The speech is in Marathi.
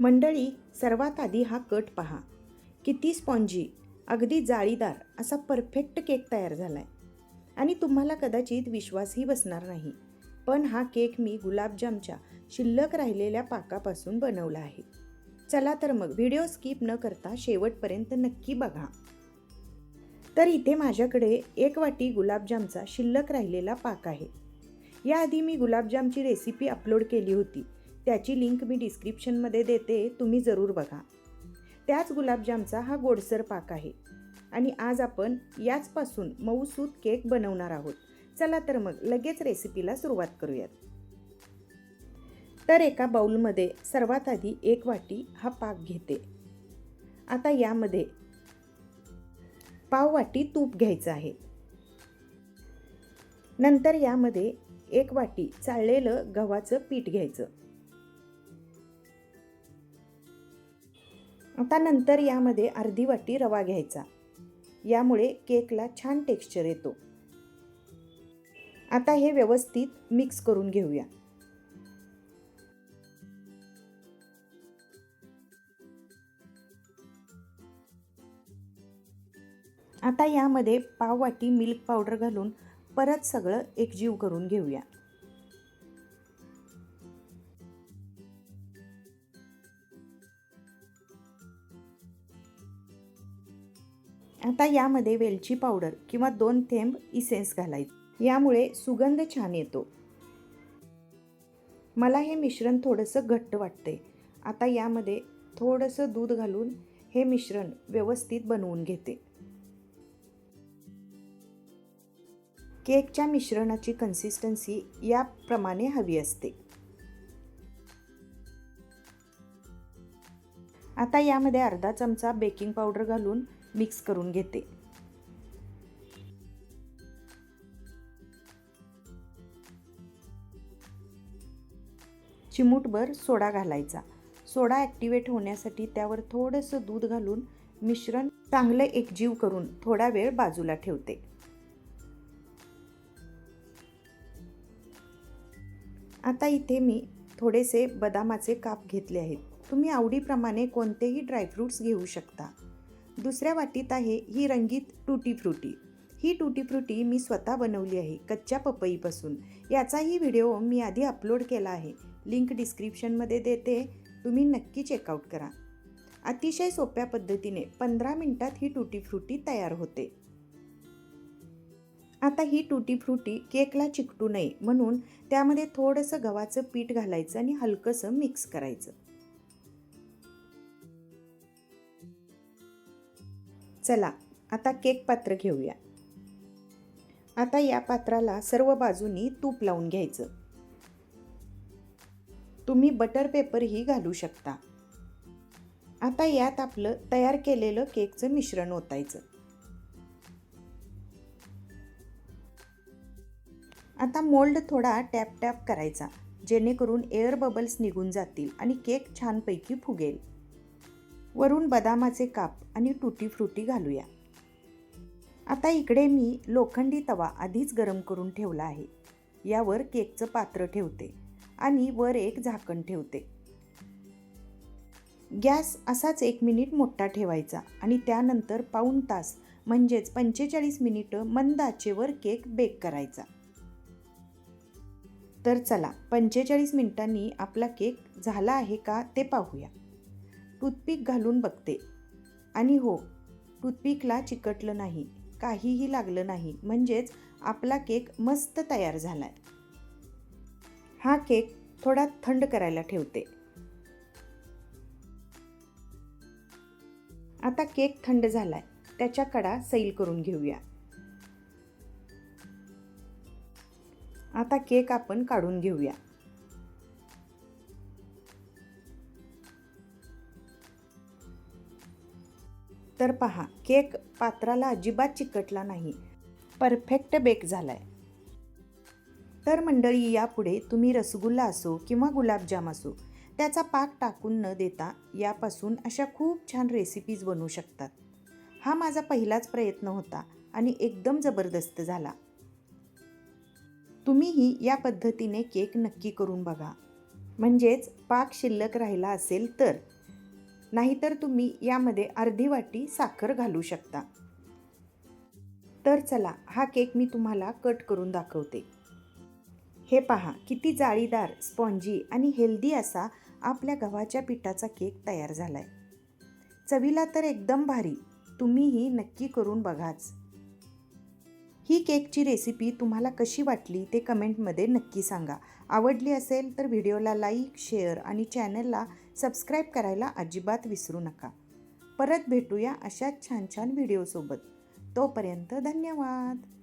मंडळी सर्वात आधी हा कट पहा. किती स्पॉन्जी? अगदी जाळीदार असा परफेक्ट केक तयार झाला आहे आणि तुम्हाला कदाचित विश्वासही बसणार नाही. पण हा केक मी गुलाबजामच्या शिल्लक राहिलेल्या पाकापासून बनवला आहे. चला तर मग व्हिडिओ स्किप न करता शेवटपर्यंत नक्की बघा. तर इथे माझ्याकडे एक वाटी गुलाबजामचा शिल्लक राहिलेला पाक आहे. याआधी मी गुलाबजामची रेसिपी अपलोड केली होती. त्याची लिंक मी डिस्क्रिप्शनमध्ये देते तुम्ही जरूर बघा. त्याच गुलाबजामचा हा गोडसर पाक आहे. आणि आज आपण याचपासून मऊसूत केक बनवणार आहोत. चला तर मग लगेच रेसिपीला सुरुवात करूयात. तर एका बाउलमध्ये सर्वात आधी एक वाटी हा पाक घेते. आता यामध्ये पाव वाटी तूप घ्यायचं आहे. नंतर यामध्ये एक वाटी चाळलेलं गव्हाचं पीठ घ्यायचं. आता नंतर यामध्ये अर्धी वाटी रवा घ्यायचा. यामुळे केकला छान टेक्स्चर येतो. आता हे व्यवस्थित मिक्स करून घेऊया. आता यामध्ये पाव वाटी मिल्क पावडर घालून परत सगळं एकजीव करून घेऊया. आता यामध्ये वेलची पावडर किंवा दोन थेंब इसेन्स घालायचे. यामुळे सुगंध छान येतो. मला हे मिश्रण थोडंसं घट्ट वाटते आता यामध्ये थोडंसं दूध घालून हे मिश्रण व्यवस्थित बनवून घेते. केकच्या मिश्रणाची कन्सिस्टन्सी याप्रमाणे हवी असते. आता यामध्ये अर्धा चमचा बेकिंग पावडर घालून मिक्स करून घेते. चिमूटभर सोडा घालायचा. सोडा ॲक्टिवेट होण्यासाठी त्यावर थोडंसं दूध घालून मिश्रण चांगलं एकजीव करून थोडा वेळ बाजूला ठेवते. आता इथे मी थोडेसे बदामाचे काप घेतले आहेत. तुम्ही आवडीप्रमाणे कोणतेही ड्रायफ्रूट्स घेऊ शकता. दुसऱ्या वाटीत आहे ही रंगीत टूटी फ्रुटी. ही टूटी फ्रुटी मी स्वतः बनवली आहे कच्च्या पपईपासून. याचाही व्हिडिओ मी आधी अपलोड केला आहे. लिंक डिस्क्रिप्शनमध्ये देते. तुम्ही नक्की चेकआउट करा. अतिशय सोप्या पद्धतीने पंधरा मिनटात ही टूटी फ्रुटी तयार होते. आता ही टूटी फ्रुटी केकला चिकटू नये म्हणून त्यामध्ये थोडंसं गव्हाचं पीठ घालायचं आणि हलकंसं मिक्स करायचं. चला आता केक पात्र घेऊया. आता या पात्राला सर्व बाजूनी तूप लावून घ्यायचं. तुम्ही बटर पेपरही घालू शकता. आता यात आपलं तयार केलेलं केकचं मिश्रण ओतायचं. आता मोल्ड थोडा टॅप टॅप करायचा जेणेकरून एअर बबल्स निघून जातील आणि केक छानपैकी फुगेल. वरून बदामाचे काप आणि टुटी फ्रुटी घालूया. आता इकडे मी लोखंडी तवा आधीच गरम करून ठेवला आहे. यावर केकचं पात्र ठेवते आणि वर एक झाकण ठेवते. गॅस असाच एक मिनिट मोठा ठेवायचा आणि त्यानंतर पाऊण तास म्हणजेच पंचेचाळीस मिनिटं मंद आचेवर केक बेक करायचा. तर चला पंचेचाळीस मिनिटांनी आपला केक झाला आहे का ते पाहूया. टूथपिक घालून बघते. आणि हो टूथपिकला चिकटलं नाही काहीही लागलं नाही म्हणजेच आपला केक मस्त तयार झाला आहे हा केक थोडा थंड करायला ठेवते. आता केक थंड झालाय त्याच्या कडा सैल करून घेऊया. आता केक आपण काढून घेऊया. तर पहा केक पात्राला अजिबात चिकटला नाही. परफेक्ट बेक झाला आहे तर मंडळी यापुढे तुम्ही रसगुल्ला असो किंवा गुलाबजाम असो त्याचा पाक टाकून न देता यापासून अशा खूप छान रेसिपीज बनवू शकतात. हा माझा पहिलाच प्रयत्न होता आणि एकदम जबरदस्त झाला. तुम्हीही या पद्धतीने केक नक्की करून बघा. म्हणजेच पाक शिल्लक राहिला असेल तर. नाहीतर तुम्ही यामध्ये अर्धी वाटी साखर घालू शकता. तर चला हा केक मी तुम्हाला कट करून दाखवते. हे पहा किती जाळीदार स्पॉन्जी आणि हेल्दी असा आपल्या गव्हाच्या पिठाचा केक तयार झाला आहे चवीला तर एकदम भारी. तुम्हीही नक्की करून बघाच. ही केकची रेसिपी तुम्हाला कशी वाटली ते कमेंटमध्ये नक्की सांगा. आवडली असेल तर व्हिडिओला लाईक शेअर आणि चॅनलला सबस्क्राईब करायला अजिबात विसरू नका. परत भेटूया अशाच छान छान व्हिडिओसोबत. तोपर्यंत धन्यवाद.